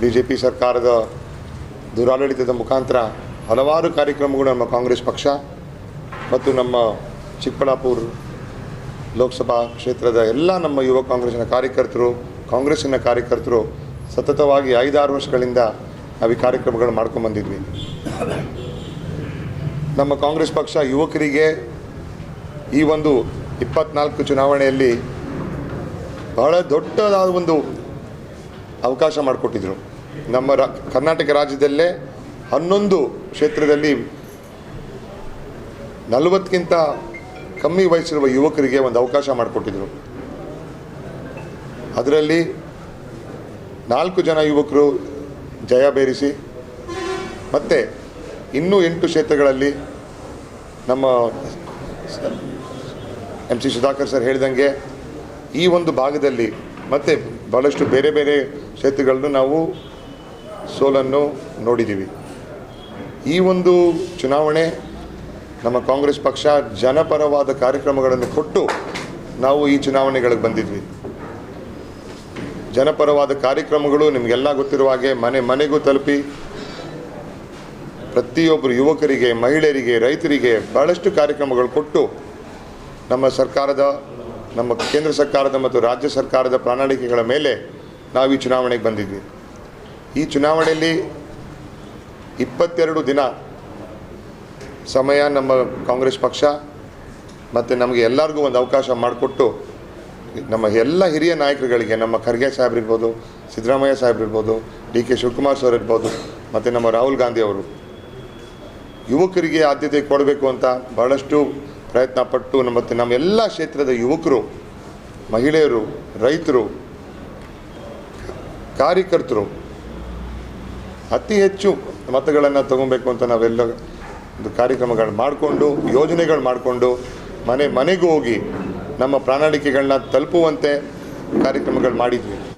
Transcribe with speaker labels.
Speaker 1: B J P ಸರ್ಕಾರದ ದುರಾಡಳಿತದ ಮುಖಾಂತರ ಹಲವಾರು ಕಾರ್ಯಕ್ರಮಗಳು ನಮ್ಮ ಕಾಂಗ್ರೆಸ್ ಪಕ್ಷ ಮತ್ತು ನಮ್ಮ ಚಿಕ್ಕಬಳ್ಳಾಪುರ ಲೋಕಸಭಾ ಕ್ಷೇತ್ರದ ಎಲ್ಲ ನಮ್ಮ ಯುವ ಕಾಂಗ್ರೆಸ್ನ ಕಾರ್ಯಕರ್ತರು, ಕಾಂಗ್ರೆಸ್ಸಿನ ಕಾರ್ಯಕರ್ತರು ಸತತವಾಗಿ ಐದಾರು ವರ್ಷಗಳಿಂದ ನಾವು ಈ ಕಾರ್ಯಕ್ರಮಗಳು ಮಾಡ್ಕೊಂಬಂದಿದ್ವಿ ನಮ್ಮ ಕಾಂಗ್ರೆಸ್ ಪಕ್ಷ ಯುವಕರಿಗೆ ಈ ಒಂದು ಇಪ್ಪತ್ನಾಲ್ಕು ಚುನಾವಣೆಯಲ್ಲಿ ಬಹಳ ದೊಡ್ಡದಾದ ಒಂದು ಅವಕಾಶ ಮಾಡಿಕೊಟ್ಟಿದ್ರು. ನಮ್ಮ ರಾ, ಕರ್ನಾಟಕ ರಾಜ್ಯದಲ್ಲೇ ಹನ್ನೊಂದು ಕ್ಷೇತ್ರದಲ್ಲಿ ನಲವತ್ತಕ್ಕಿಂತ ಕಮ್ಮಿ ವಯಸ್ಸಿರುವ ಯುವಕರಿಗೆ ಒಂದು ಅವಕಾಶ ಮಾಡಿಕೊಟ್ಟಿದ್ರು. ಅದರಲ್ಲಿ ನಾಲ್ಕು ಜನ ಯುವಕರು ಜಯ ಬೇರಿಸಿ, ಮತ್ತು ಇನ್ನೂ ಎಂಟು ಕ್ಷೇತ್ರಗಳಲ್ಲಿ ನಮ್ಮ ಎಂ ಸಿ ಸುಧಾಕರ್ ಸರ್ ಹೇಳಿದಂಗೆ ಈ ಒಂದು ಭಾಗದಲ್ಲಿ ಮತ್ತು ಭಾಳಷ್ಟು ಬೇರೆ ಬೇರೆ ಕ್ಷೇತ್ರಗಳನ್ನು ನಾವು ಸೋಲನ್ನು ನೋಡಿದ್ದೀವಿ. ಈ ಒಂದು ಚುನಾವಣೆ ನಮ್ಮ ಕಾಂಗ್ರೆಸ್ ಪಕ್ಷ ಜನಪರವಾದ ಕಾರ್ಯಕ್ರಮಗಳನ್ನು ಕೊಟ್ಟು ನಾವು ಈ ಚುನಾವಣೆಗಳಿಗೆ ಬಂದಿದ್ವಿ. ಜನಪರವಾದ ಕಾರ್ಯಕ್ರಮಗಳು ನಿಮಗೆಲ್ಲ ಗೊತ್ತಿರುವ ಹಾಗೆ ಮನೆ ಮನೆಗೂ ತಲುಪಿ ಪ್ರತಿಯೊಬ್ಬರು ಯುವಕರಿಗೆ, ಮಹಿಳೆಯರಿಗೆ, ರೈತರಿಗೆ ಭಾಳಷ್ಟು ಕಾರ್ಯಕ್ರಮಗಳು ಕೊಟ್ಟು ನಮ್ಮ ಸರ್ಕಾರದ ನಮ್ಮ ಕೇಂದ್ರ ಸರ್ಕಾರದ ಮತ್ತು ರಾಜ್ಯ ಸರ್ಕಾರದ ಪ್ರಣಾಳಿಕೆಗಳ ಮೇಲೆ ನಾವು ಈ ಚುನಾವಣೆಗೆ ಬಂದಿದ್ವಿ. ಈ ಚುನಾವಣೆಯಲ್ಲಿ ಇಪ್ಪತ್ತೆರಡು ದಿನ ಸಮಯ ನಮ್ಮ ಕಾಂಗ್ರೆಸ್ ಪಕ್ಷ ಮತ್ತು ನಮಗೆ ಎಲ್ಲರಿಗೂ ಒಂದು ಅವಕಾಶ ಮಾಡಿಕೊಟ್ಟು ನಮ್ಮ ಎಲ್ಲ ಹಿರಿಯ ನಾಯಕರುಗಳಿಗೆ, ನಮ್ಮ ಖರ್ಗೆ ಸಾಹೇಬ್ರಿರ್ಬೋದು ಸಿದ್ದರಾಮಯ್ಯ ಸಾಹೇಬ್ರಿರ್ಬೋದು ಡಿ ಕೆ ಶಿವಕುಮಾರ್ ಸರ್ ಇರ್ಬೋದು, ಮತ್ತು ನಮ್ಮ ರಾಹುಲ್ ಗಾಂಧಿ ಅವರು, ಯುವಕರಿಗೆ ಆದ್ಯತೆ ಕೊಡಬೇಕು ಅಂತ ಬಹಳಷ್ಟು ಪ್ರಯತ್ನ ಪಟ್ಟು ಮತ್ತು ನಮ್ಮ ಎಲ್ಲ ಕ್ಷೇತ್ರದ ಯುವಕರು, ಮಹಿಳೆಯರು, ರೈತರು, ಕಾರ್ಯಕರ್ತರು, ಅತಿ ಹೆಚ್ಚು ಮತಗಳನ್ನು ತಗೊಬೇಕು ಅಂತ ನಾವೆಲ್ಲ ಒಂದು ಕಾರ್ಯಕ್ರಮಗಳು ಮಾಡಿಕೊಂಡು, ಯೋಜನೆಗಳು ಮಾಡಿಕೊಂಡು, ಮನೆ ಮನೆಗೂ ಹೋಗಿ ನಮ್ಮ ಪ್ರಣಾಳಿಕೆಗಳನ್ನ ತಲುಪುವಂತೆ ಕಾರ್ಯಕ್ರಮಗಳು ಮಾಡಿದ್ವಿ.